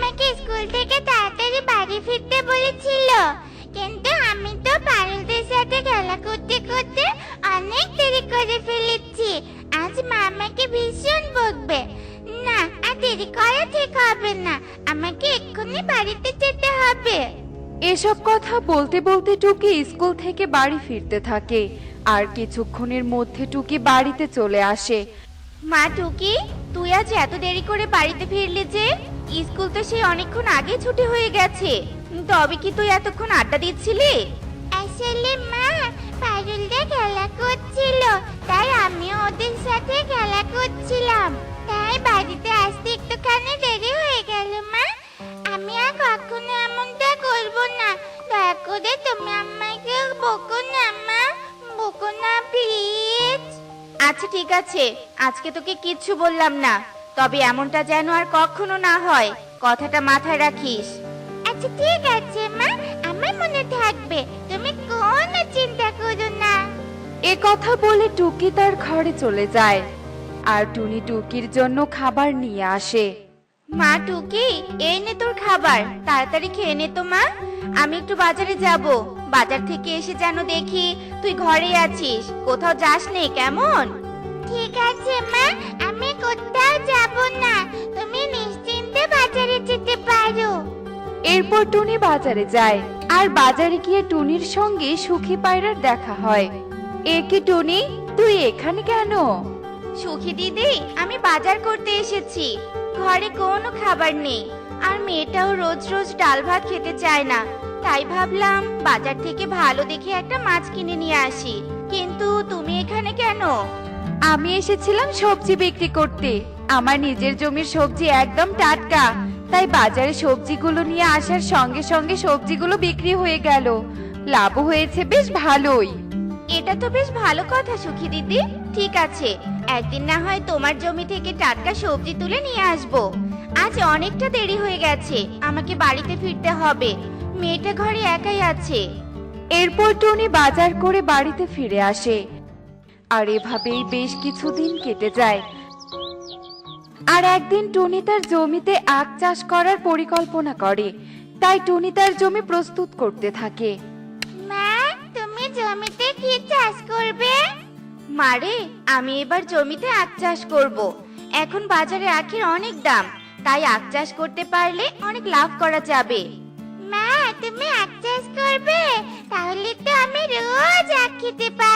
আমাকে স্কুল থেকে তাড়াতাড়ি বাড়ি ফিরতে বলেছিল। কিন্তু আমি তো পারুলদের সাথে খেলা করতে করতে অনেক দেরি করে ফেলেছি। আজ মা আমাকে ভীষণ বকবে। না আর দেরি করা ঠিক হবে না। আমাকে এক্ষুনি বাড়িতে যেতে হবে। এসব কথা বলতে বলতে টুকি স্কুল থেকে বাড়ি ফিরতে থাকে। আর কিছুক্ষণের মধ্যে টুকি বাড়িতে চলে আসে। মা টুকি তুই আজ এত দেরি করে বাড়িতে ফিরলি যে? স্কুল তো সেই অনেকক্ষণ আগে ছুটি হয়ে গেছে। তবে কি তুই এতক্ষণ আড্ডা দিচ্ছিলি? আসলে মা পারুলদা খেলা করছিল তাই আমিও ওদের সাথে খেলা করছিলাম। তাই বাড়িতে আসতে একটুখানি দেরি হয়ে গেল মা। আমি আর কখনো এমনটা করব না। দয়া করে তুমি আমাকে বকো না মা। বকো না প্লিজ। আচ্ছা ঠিক আছে। আজকে তোকে কিচ্ছু বললাম না। তবে এমনটা যেন আর কখনো না হয়। কথাটা মাথায় রাখিস। আচ্ছা ঠিক আছে মা। আমার মনে থাকবে। তুমি কোনো চিন্তা করো না। এ কথা বলে টুকি তার ঘরে চলে যায়। আর টুনি টুকির জন্য খাবার নিয়ে আসে। মা টুকি এই নে তোর খাবার। তাড়াতাড়ি খেয়ে নে তো মা। আমি একটু বাজারে যাব। বাজার থেকে এসে যেন দেখি তুই ঘরে আছিস। কোথাও যাস নে কেমন? ঠিক আছে মা। আমি কোথাও যাব না। তুমি নিশ্চিন্তে বাজারে যেতে পারো। এরপর টুনি বাজারে যায়। আর বাজারে গিয়ে টুনির সঙ্গে সুখী পায়রার দেখা হয়। এ কি টুনি তুই এখানে কেন? সুখী দিদি আমি বাজার করতে এসেছি। ঘরে কোনো খাবার নেই। আর মেয়েটাও রোজ রোজ ডাল ভাত খেতে চায় না। তাই ভাবলাম বাজার থেকে ভালো দেখে একটা মাছ কিনে নিয়ে আসি। কিন্তু তুমি এখানে কেন? আমি এসেছিলাম সবজি বিক্রি করতে। আমার নিজের জমির সবজি একদম টাটকা। তাই বাজারে সবজিগুলো নিয়ে আসার সঙ্গে সঙ্গে সবজিগুলো বিক্রি হয়ে গেল। লাভও হয়েছে বেশ ভালোই। এটা তো বেশ ভালো কথা সুখী দিদি। ঠিক আছে একদিন না হয় তোমার জমি থেকে টাটকা সবজি তুলে নিয়ে আসব। আজ অনেকটা দেরি হয়ে গেছে আমাকে বাড়িতে ফিরতে হবে। মেয়েটা ঘরে একাই আছে। এরপর টুনি বাজার করে বাড়িতে ফিরে আসে। আর এভাবেই বেশ কিছুদিন কেটে যায়। আর একদিন টুনি তার জমিতে আখ চাষ করার পরিকল্পনা করে। তাই টুনি তার জমি প্রস্তুত করতে থাকে। মা তুমি জমিতে কি চাষ করবে? মারে আমি এবার জমিতে আখ চাষ করব। এখন বাজারে আখের অনেক দাম। তাই আখ চাষ করতে পারলে অনেক লাভ করা যাবে। মা তুমি আখ চাষ করবে? তাহলে তো আমি রোজ আখ খেতে পারব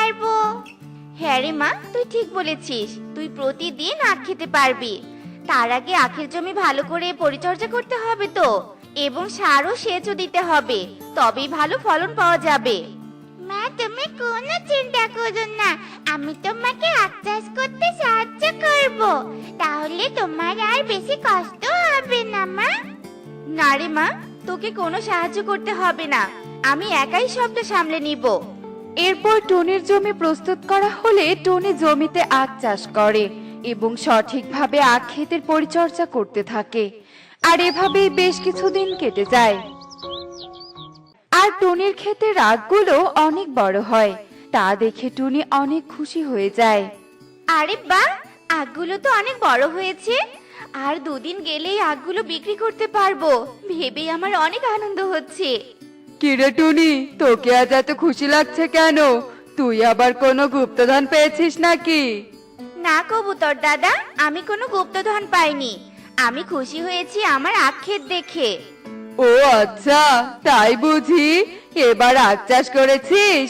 হ্যাঁ রে মা তুই ঠিক বলেছিস। তুই প্রতিদিন আখ খেতে পারবি। তার আগে আখের জমি ভালো করে পরিচর্যা করতে হবে তো এবং সারও সেচও দিতে হবে। তবেই ভালো ফলন পাওয়া যাবে। মা তুমি কোনো চিন্তা করো না। আমি তোমাকে আখ চাষ করতে সাহায্য করব। তাহলে তোমার আর বেশি কষ্ট হবে না মা। না রে মা তোকে কোনো সাহায্য করতে হবে না। আমি একাই সবটা সামলে নিব। এরপর টুনির জমি প্রস্তুত করা হলে টুনি জমিতে আখ চাষ করে এবং সঠিকভাবে আখ ক্ষেতের পরিচর্যা করতে থাকে। আর এভাবেই বেশ কিছুদিন কেটে যায়। আর টুনির ক্ষেতের আখগুলো অনেক বড় হয়, তা দেখে টুনি অনেক খুশি হয়ে যায়। আরে বাহ! আগগুলো তো অনেক বড় হয়েছে। আর দুদিন গেলেই আগগুলো বিক্রি করতে পারব। ভেবেই আমার অনেক আনন্দ হচ্ছে। কিরে টুনি তোকে আজ এত খুশি লাগছে কেন? তুই আবার কোনো গুপ্তধন পেয়েছিস নাকি? না কবুতর দাদা আমি কোনো গুপ্তধন পাইনি। আমি খুশি হয়েছি আমার আক্ষেত দেখে। ও আচ্ছা তাই বুঝি? এবার আখ চাষ করেছিস?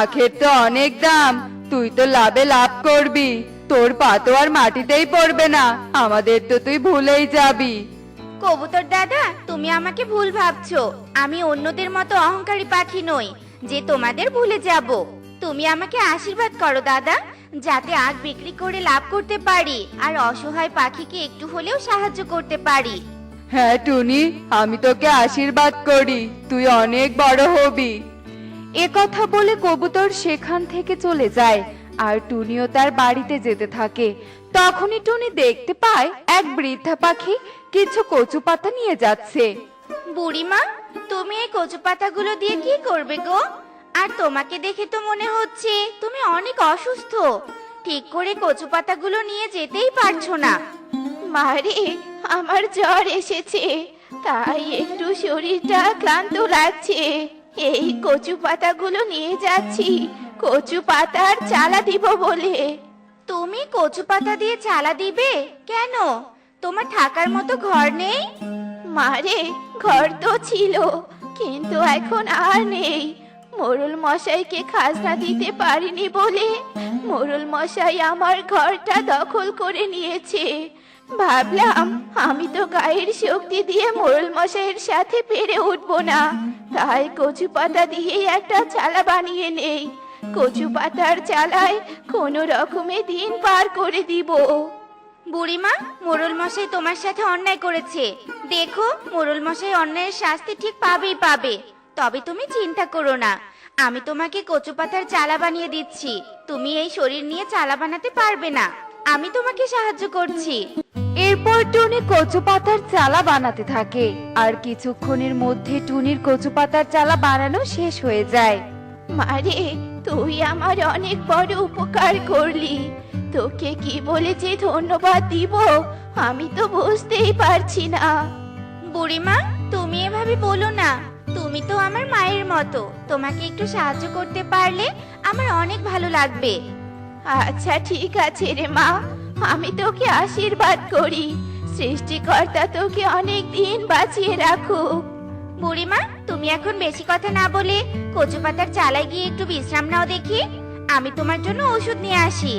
আখের তো অনেক দাম তুই তো লাভে লাভ করবি। তোর পাতো আর মাটিতেই পড়বে না আমাদের তো তুই ভুলেই যাবি। কবুতর দাদা তুমি আমাকে ভুল ভাবছ। আমি অন্যদের মতো অহংকারী পাখি নই যে তোমাদের ভুলে যাব। তুমি আমাকে আশীর্বাদ করো দাদা যাতে আগ বিক্রি করে লাভ করতে পারি আর অসহায় পাখিকে একটু হলেও সাহায্য করতে পারি। হ্যাঁ টুনি আমি তোকে আশীর্বাদ করি তুই অনেক বড় হবি। এ কথা বলে কবুতর সেখান থেকে চলে যায় আর টুনিও তার বাড়িতে যেতে থাকে। তখনই টুনি দেখতে পায় এক বৃদ্ধা পাখি কিছু কচু পাতা নিয়ে যাচ্ছে। বুড়িমা, তুমি এই কচু পাতাগুলো দিয়ে কি করবে গো? আর তোমাকে দেখে তো মনে হচ্ছে তুমি অনেক অসুস্থ। ঠিক করে কচু পাতাগুলো নিয়ে যেতেই পারছ না। মারে আমার জ্বর এসেছে, তাই একটু শরীরটা ক্লান্ত লাগছে। এই কচু পাতাগুলো নিয়ে যাচ্ছি, কচু পাতার চালা দিব বলে। তুমি কচু পাতা দিয়ে চালা দিবে? কেন? তোমার থাকার মতো ঘর নেই? মারে, ঘর তো ছিল, কিন্তু এখন আর নেই। মোরল মশাইকে খাজনা দিতে পারিনি বলে মোরল মশাই আমার ঘরটা দখল করে নিয়েছে। ভাবলাম, আমি তো গায়ের শক্তি দিয়ে মোরল মশাইয়ের সাথে পেরে উঠবো না। তাই কচু পাতা দিয়েই একটা চালা বানিয়ে নেই। কচু পাতার চালায় কোনো রকমে দিন পার করে দিব। বুড়িমা মোরল মশাই তোমার সাথে অন্যায় করেছে। দেখো মোরল মশাই অন্যায়ের শাস্তি ঠিক পাবেই পাবে। তবে তুমি চিন্তা করো না। আমি তোমাকে কচু পাতার চালা বানিয়ে দিচ্ছি। তুমি এই শরীর নিয়ে চালা বানাতে পারবে না। আমি তোমাকে সাহায্য করছি। এরপর টুনি কচু পাতার চালা বানাতে থাকে। আর কিছুক্ষণের মধ্যে টুনির কচু পাতার চালা বানানো শেষ হয়ে যায়। মারে তুই আমার অনেক বড় উপকার করলি। তোকে কি বলে যে ধন্যবাদ দিব আমি তো বুঝতেই পারছি না। বুড়িমা তুমি এভাবে বলো না। তুমি তো আমার মায়ের মতো। তোমাকে একটু সাহায্য করতে পারলে আমার অনেক ভালো লাগবে। আচ্ছা ঠিক আছে রে মা। আমি তোকে আশীর্বাদ করি। সৃষ্টিকর্তা তোকে অনেক দিন বাঁচিয়ে রাখুক। বুড়িমা তুমি এখন বেশি কথা না বলে কচু পাতার চালায় গিয়ে একটু বিশ্রাম নাও দেখি। আমি তোমার জন্য ওষুধ নিয়ে আসি।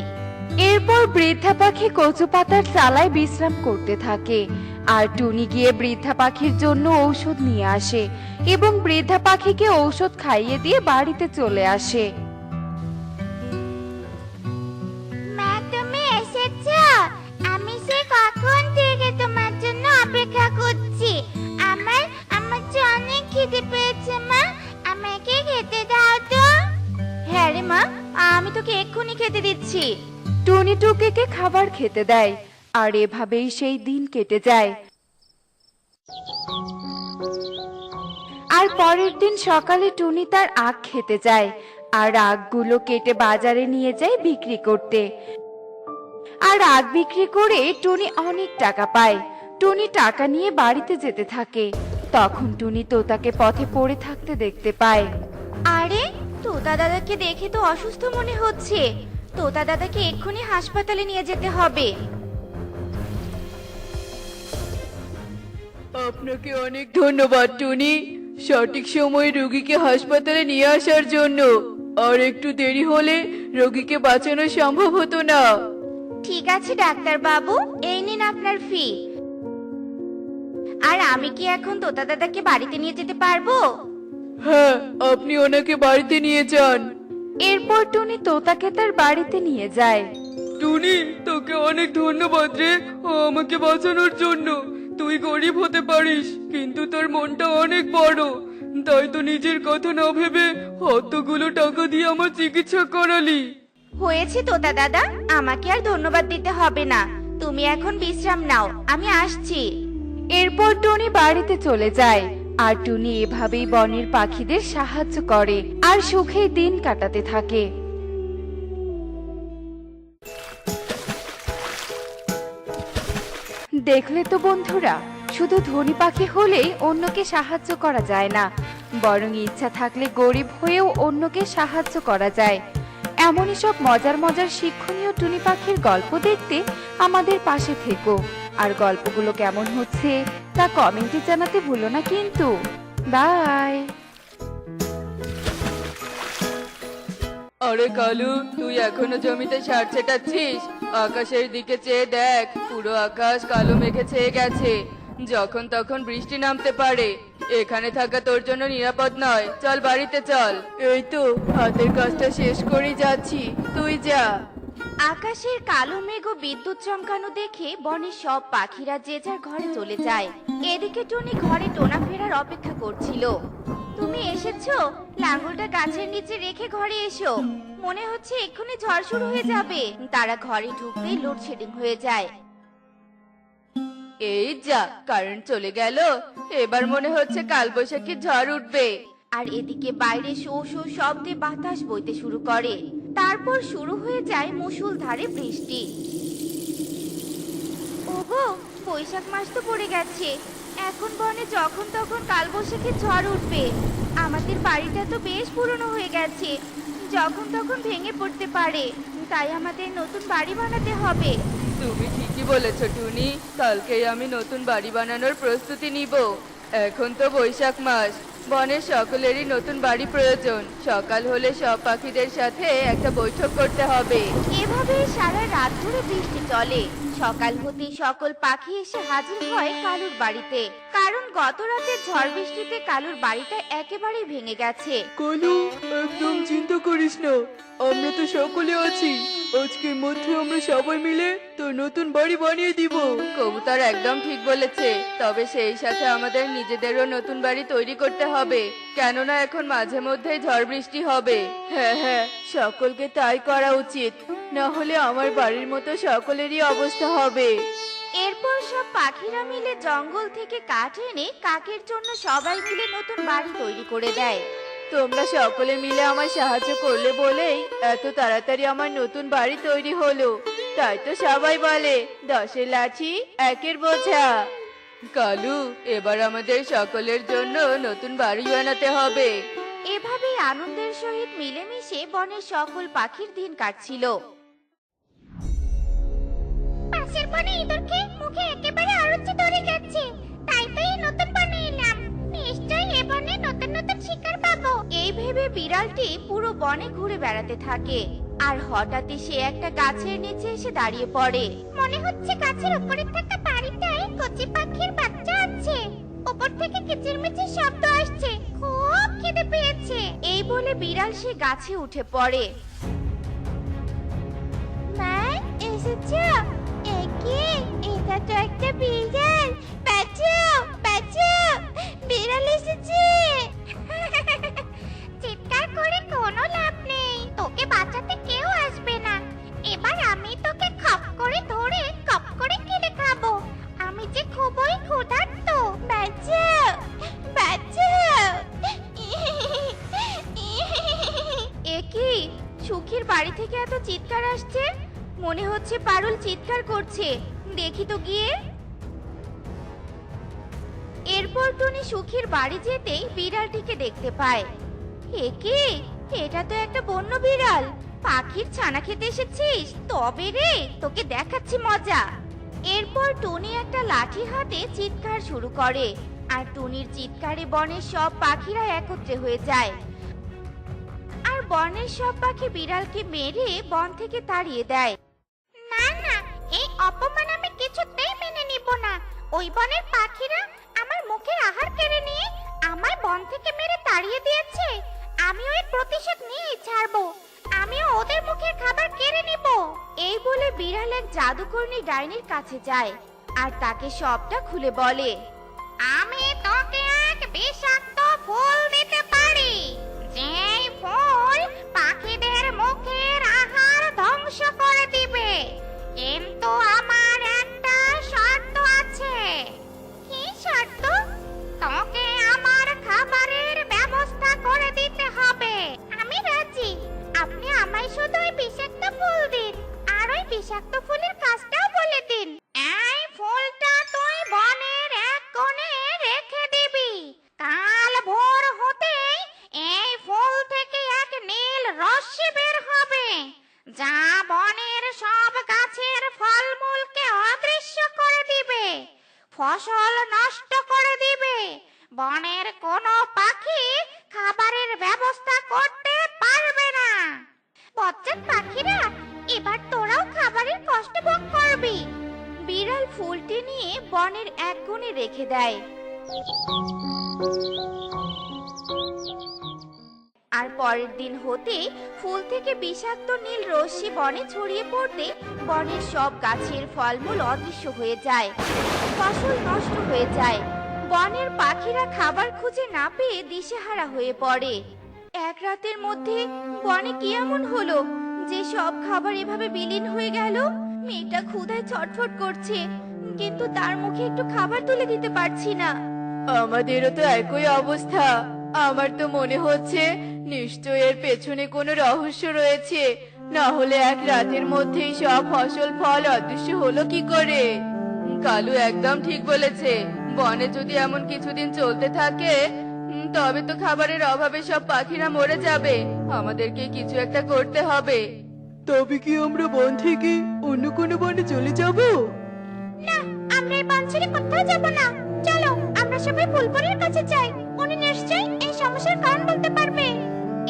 এরপর বৃদ্ধা পাখি কচু পাতার চালায় বিশ্রাম করতে থাকে। আর টুনি গিয়ে বৃদ্ধা পাখির জন্য ঔষধ নিয়ে আসে এবং বৃদ্ধা পাখিকে ঔষধ খাইয়ে দিয়ে বাড়িতে চলে আসে। খেতে দেয়, আর এভাবেই সেই দিন কেটে যায়। আর পরের দিন সকালে টুনি তার আখ খেতে যায়, আর আখগুলো কেটে বাজারে নিয়ে যায় বিক্রি করতে। আর আখ বিক্রি করে টুনি অনেক টাকা পায়। টুনি টাকা নিয়ে বাড়িতে যেতে থাকে। তখন টুনি তোতাকে পথে পড়ে থাকতে দেখতে পায়। আরে, তোতা দাদাকে দেখে তো অসুস্থ মনে হচ্ছে। তোতা দাদাকে এক্ষুনি হাসপাতালে নিয়ে যেতে হবে। আপনাকে অনেক ধন্যবাদ টুনি। সঠিক সময়ে রোগীকে হাসপাতালে নিয়ে আসার জন্য। আর একটু দেরি হলে রোগীকে বাঁচানো সম্ভব হতো না। ঠিক আছে ডাক্তার বাবু এই নিন আপনার ফি। আর আমি কি এখন তোতা দাদাকে বাড়িতে নিয়ে যেতে পারব? হ্যাঁ আপনি ওনাকে বাড়িতে নিয়ে যান। এরপর টুনি তোতাকে তার বাড়িতে নিয়ে যায়। টুনি তোকে অনেক ধন্যবাদ রে ও আমাকে বাঁচানোর জন্য। তুই গরিব হতে পারিস কিন্তু তোর মনটা অনেক বড়। তাই তো নিজের কথা না ভেবে অতগুলো টাকা দিয়ে আমার চিকিৎসা করালি। হয়েছে তোতা দাদা আমাকে আর ধন্যবাদ দিতে হবে না। তুমি এখন বিশ্রাম নাও আমি আসছি। এরপর টুনি বাড়িতে চলে যায়। আর টুনি এভাবেই বনের পাখিদের সাহায্য করে আর সুখে দিন কাটাতে থাকে। দেখলে তো বন্ধুরা, শুধু ধনী পাখি হলেই অন্যকে সাহায্য করা যায় না, বরং ইচ্ছা থাকলে গরিব হয়েও অন্যকে সাহায্য করা যায়। এমনই সব মজার মজার শিক্ষণীয় টুনি পাখির গল্প দেখতে আমাদের পাশে থেকো। আর গল্পগুলো কেমন হচ্ছে? তা কমেন্টে জানাতে ভুলো না কিন্তু। বাই আরে কালু, তুই এখনও জমিতে সার ছেটাচ্ছিস? আকাশের দিকে চেয়ে দেখ, পুরো আকাশ কালো মেঘে ছেয়ে গেছে। যখন তখন বৃষ্টি নামতে পারে। এখানে থাকা তোর জন্য নিরাপদ নয়। চল বাড়িতে চল। এই তো, হাতের কাজটা শেষ করে যাচ্ছি। তুই যা। আকাশের কালো মেঘ ও বিদ্যুৎ চমকানো দেখে বনের সব পাখিরা যে যার ঘরে চলে যায়। এদিকে টুনি ঘরে টোনা ফেরার অপেক্ষা করছিল। তুমি এসেছ? লাঙ্গলটা গাছের নিচে রেখে ঘরে এসো। মনে হচ্ছে এক্ষুনি ঝড় শুরু হয়ে যাবে। তারা ঘরে ঢুকতেই লোডশেডিং হয়ে যায়। এই যা কারেন্ট চলে গেল। এবার মনে হচ্ছে কালবৈশাখী ঝড় উঠবে। আর এদিকে বাইরে শো শো শব্দে বাতাস বইতে শুরু করে। তারপর শুরু হয়ে যায় মুষলধারে বৃষ্টি। ওগো, বৈশাখ মাস তো পড়ে গেছে। এখন বনে যখন তখন কালবৈশাখী ঝড় উঠবে। আমাদের বাড়িটা তো বেশ পুরনো হয়ে গেছে। যখন তখন ভেঙে পড়তে পারে। তাই আমাদের নতুন বাড়ি বানাতে হবে। তুমি ঠিকই বলেছ, টুনি। কালকেই আমি নতুন বাড়ি বানানোর প্রস্তুতি নিব। এখন তো বৈশাখ মাস। বনের সকলেরই নতুন বাড়ি প্রয়োজন। সকাল হলে সব পাখিদের সাথে একটা বৈঠক করতে হবে। এভাবে সারা রাত ধরে বৃষ্টি চলে। সকাল হতেই সকল পাখি এসে হাজির হয় কালুর বাড়িতে। কারণ গত রাতে ঝড় বৃষ্টিতে কালুর বাড়িটা একেবারেই ভেঙে গেছে। কলু, একদম চিন্তা করিস না। আমরা তো সকলে আছি। আজকের মধ্যে আমরা সবাই মিলে তোর নতুন বাড়ি বানিয়ে দিব। কবুতর একদম ঠিক বলেছে। তবে সেই সাথে আমাদের নিজেদেরও নতুন বাড়ি তৈরি করতে হবে। কেননা এখন মাঝে মধ্যে ঝড় বৃষ্টি হবে। হ্যাঁ হ্যাঁ সকলকে তাই করা উচিত। না হলে আমার বাড়ির মতো সকলেরই অবস্থা হবে। এরপর সব পাখিরা মিলে জঙ্গল থেকে কাঠ এনে কাকের জন্য সবাই মিলে নতুন বাড়ি তৈরি করে দেয়। তোমরা সকলে মিলে আমার সাহায্য করলে বলেই এত তাড়াতাড়ি আমার নতুন বাড়ি তৈরি হলো। তাই তো সবাই বলে দশের লাঠি একের বোঝা। কালু এবার আমাদের সকলের জন্য নতুন বাড়ি বানাতে হবে। এভাবেই আনন্দের সহিত মিলেমিশে বনের সকল পাখির দিন কাটছিল। পাশের বনে ইঁদুরকে মুখে একেবারে আরুচি ধরে গেছে তাই তো এই নতুন বনে এলাম। নিশ্চয়ই এ বনে নতুন নতুন শিকার পাবো। এই ভেবে বিড়ালটি পুরো বনে ঘুরে বেড়াতে থাকে। আর হঠাৎই সে একটা গাছের নিচে এসে দাঁড়িয়ে পড়ে। মনে হচ্ছে গাছের উপরে থাকা বাড়িটায় কচি পাখির বাচ্চা আছে। উপর থেকে কিচিরমিচির শব্দ আসছে। খুব খিদে পেয়েছে। এই বলে বিড়াল সে গাছে উঠে পড়ে। মা এসেছ তো একটা বিড়াল। বাঁচাও বাঁচাও, বিড়াল এসেছে। চিৎকার করে কোনো লাভ নেই, তোকে বাঁচাতে কেউ আসবে না। এবার আমি তোকে খপ করে ধরে কপ করে কেটে খাব। আমি যে খুবই ক্ষুধার্ত। বাঁচাও বাঁচাও। এ সুখীর বাড়ি থেকে এত চিৎকার আসছে? মনে হচ্ছে পারুল চিৎকার করছে। দেখি তো গিয়ে। এরপর টুনি সুখীর বাড়ি যেতেই বিড়ালটিকে দেখতে পায়। এটা তো একটা বন্য বিড়াল। পাখির ছানা খেতে এসেছিস? তবে রে, তোকে দেখাচ্ছি মজা। এরপর টুনি একটা লাঠি হাতে চিৎকার শুরু করে। আর টুনির চিৎকারে বনের সব পাখিরা একত্রে হয়ে যায়। আর বনের সব পাখি বিড়ালকে মেরে বন থেকে তাড়িয়ে দেয়। ওই বনের পাখিরা আমার মুখের আহার কেড়ে নিয়ে আমার বন থেকে মেরে তাড়িয়ে দিয়েছে। আমি ওই প্রতিশোধ নিয়ে ছাড়বো। আমিও ওদের মুখের খাবার কেড়ে নিব। এই বলে বিড়াল এক জাদুকর্ণী ডাইনির কাছে যায় আর তাকে সবটা খুলে বলে, আমি তোকে এক বিষাক্ত ফুল দিতে বিষাক্ত ফুলের কাজটাও বলে দিন। এই ফুলটা তুই বনের এক কোণে রেখে দিবি। কাল ভোর হতেই এই ফুল থেকে এক নীল রশ্মি বের হবে। যা বনের সব গাছের ফলমূলকে অদৃশ্য করে দিবে, ফসল নষ্ট করে দিবে, বনের কোনো পরের দিন হতে ফুল থেকে বিষাক্ত নীল রশ্মি বনে ছড়িয়ে পড়তে বনের সব গাছের ফলমূল অদৃশ্য হয়ে যায়, ফসল নষ্ট হয়ে যায়। বনের পাখিরা খাবার খুঁজে না পেয়ে দিশেহারা হয়ে পড়ে। এক রাতের মধ্যে বনে কি এমন হলো? যে সব খাবার এভাবে বিলীন হয়ে গেল? মেয়েটা ক্ষুধায় ছটফট করছে, কিন্তু তার মুখে একটু খাবার তুলে দিতে পারছি না। আমাদেরও তো একই অবস্থা। আমার তো মনে হচ্ছে নিশ্চয় এর পেছনে কোনো রহস্য রয়েছে। না হলে এক রাতের মধ্যেই সব ফসল ফল অদৃশ্য হলো কি করে? কালু একদম ঠিক বলেছে। বনে যদি এমন কিছুদিন চলতে থাকে তবে তো খাবারের অভাবে সব পাখিরা মরে যাবে। আমাদেরকে কিছু একটা করতে হবে। তবে কি আমরা বন থেকে অন্য কোনো বনে চলে যাব? না আমরা এই বন ছেড়ে কোথাও যাব না। চলো আমরা সবাই ফুলপুরের কাছে যাই। উনি নিশ্চয়ই সমস্যার কারণ বলতে পারবে?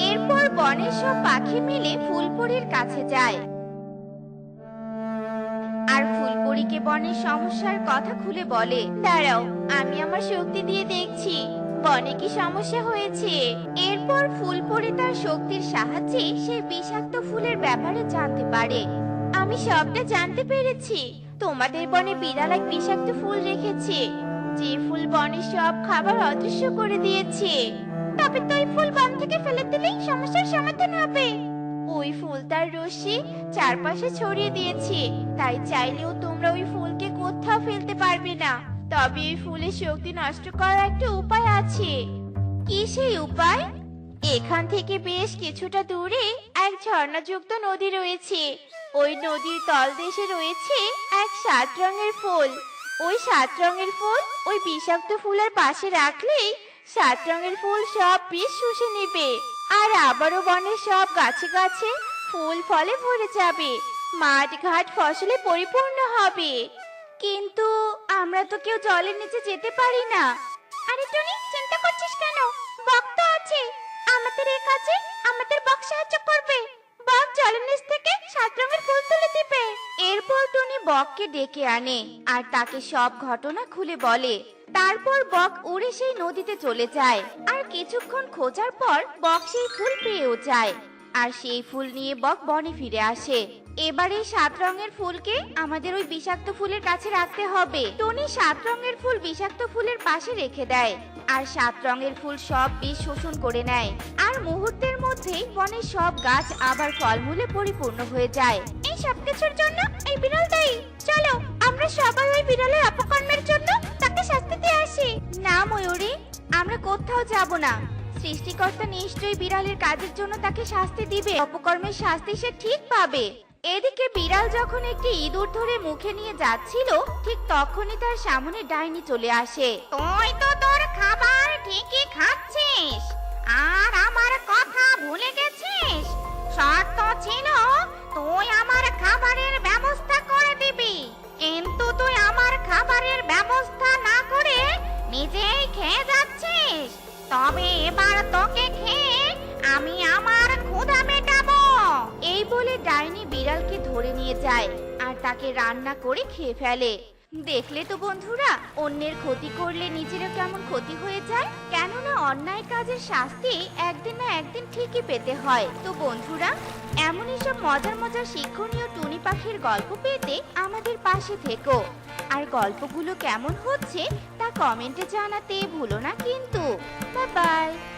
এরপর বনের সব পাখি মিলে ফুলপুরির কাছে যায়। আর ফুলপুরিকে বনের সমস্যার কথা খুলে বলে, দাঁড়াও, আমি আমার শক্তি দিয়ে দেখছি। বনে কি সমস্যা হয়েছে? এরপর ফুলপুরি তার শক্তির সাহায্যে সেই বিষাক্ত ফুলের ব্যাপারে জানতে পারে। আমি সবটা জানতে পেরেছি। তোমাদের বনে বিড়াল এক বিষাক্ত ফুল রেখেছে। যে ফুল বনের সব খাবার অদৃশ্য করে দিয়েছে। তবে তো ওই ফুল বন থেকে ফেলে দিলেই সমস্যার সমাধান হবে। ওই ফুল তার রশ্মি চারপাশে ছড়িয়ে দিয়েছে তাই চাইলেও তোমরা ওই ফুলকে কোথাও ফেলতে পারবে না। তবে ওই ফুলের শক্তি নষ্ট করার একটা উপায় আছে। কি সেই উপায়? এখান থেকে বেশ কিছুটা দূরে এক ঝর্ণাযুক্ত নদী রয়েছে। ওই নদীর তলদেশে রয়েছে এক সাত রঙের ফুল। ওই সাত রঙের ফুল ওই বিষাক্ত ফুলের পাশে রাখলেই সাত রঙের ফুল সব বিষ শুষে নেবে। আর আবারও বনের সব গাছে গাছে ফুল ফলে ভরে যাবে। মাঠ ঘাট ফসলে পরিপূর্ণ হবে। কিন্তু আমরা তো কেউ জলের নিচে যেতে পারি না। আরে টনি, চিন্তা করছিস কেন? বক্তা আছে। আমাদের এক আছে আমাদের বক সাহায্য করবে। বক জলের থেকে সাত রঙের ফুল তুলে দিবে এরপর টনি বককে ডেকে আনে আর তাকে সব ঘটনা খুলে বলে। তারপর বক উড়ে সেই নদীতে চলে যায় আর কিছুক্ষণ খোঁজার পর বক সেই ফুল পেয়েও যায়। আর সেই ফুল নিয়ে বক বনে ফিরে আসে। এবার সাত রঙের ফুলকে আমাদের ওই বিষাক্ত ফুলের কাছে রাখতে হবে। টনি সাত রঙের ফুল বিষাক্ত ফুলের পাশে রেখে দেয় আর সাত রঙের ফুল সব বিষ শোষণ করে নেয়। আর মুহূর্তের মধ্যেই বনের সব গাছ আবার ফলমূলে পরিপূর্ণ হয়ে যায়। এই সব কিছুর জন্য এই বিড়াল দায়ী। চলো, আমরা সবাই ওই বিড়ালের অপকর্মের জন্য তাকে শাস্তি দিয়ে আসি। না, ময়ূরী, আমরা কোথাও যাব না। সৃষ্টিকর্তা নিশ্চয়ই বিড়ালের কাজের জন্য তাকে শাস্তি দিবে। অপকর্মের শাস্তি সে ঠিক পাবে। এদিকে বিড়াল যখন একটি ইঁদুর ধরে মুখে নিয়ে যাচ্ছিল, ঠিক তখনই তার সামনে ডাইনি চলে আসে। তুই তো তোর খাবার ঠিকই খাচ্ছিস, আর আমার কথা ভুলে গেছিস? শর্ত ছিল, তুই আমার খাবারের ব্যবস্থা করে দিবি। কিন্তু তুই আমার খাবারের ব্যবস্থা না করে নিজেই খেয়ে যাচ্ছিস। তবে এবার তোকে খেয়ে আমি আমার ক্ষুধা মেটাবো। এই বলে ডাইনি বিড়ালকে ধরে নিয়ে যায় আর তাকে রান্না করে খেয়ে ফেলে। দেখলে তো বন্ধুরা, অন্যের ক্ষতি করলে নিজেরও কেমন ক্ষতি হয়ে যায়? কেননা অন্যায় কাজের শাস্তি একদিন না একদিন ঠিকই পেতে হয়। তো বন্ধুরা, এমনই সব মজার মজার শিক্ষণীয় টুনি পাখির গল্প পেতে আমাদের পাশে থেকো। আর গল্পগুলো কেমন হচ্ছে তা কমেন্টে জানাতে ভুলো না কিন্তু। Bye bye.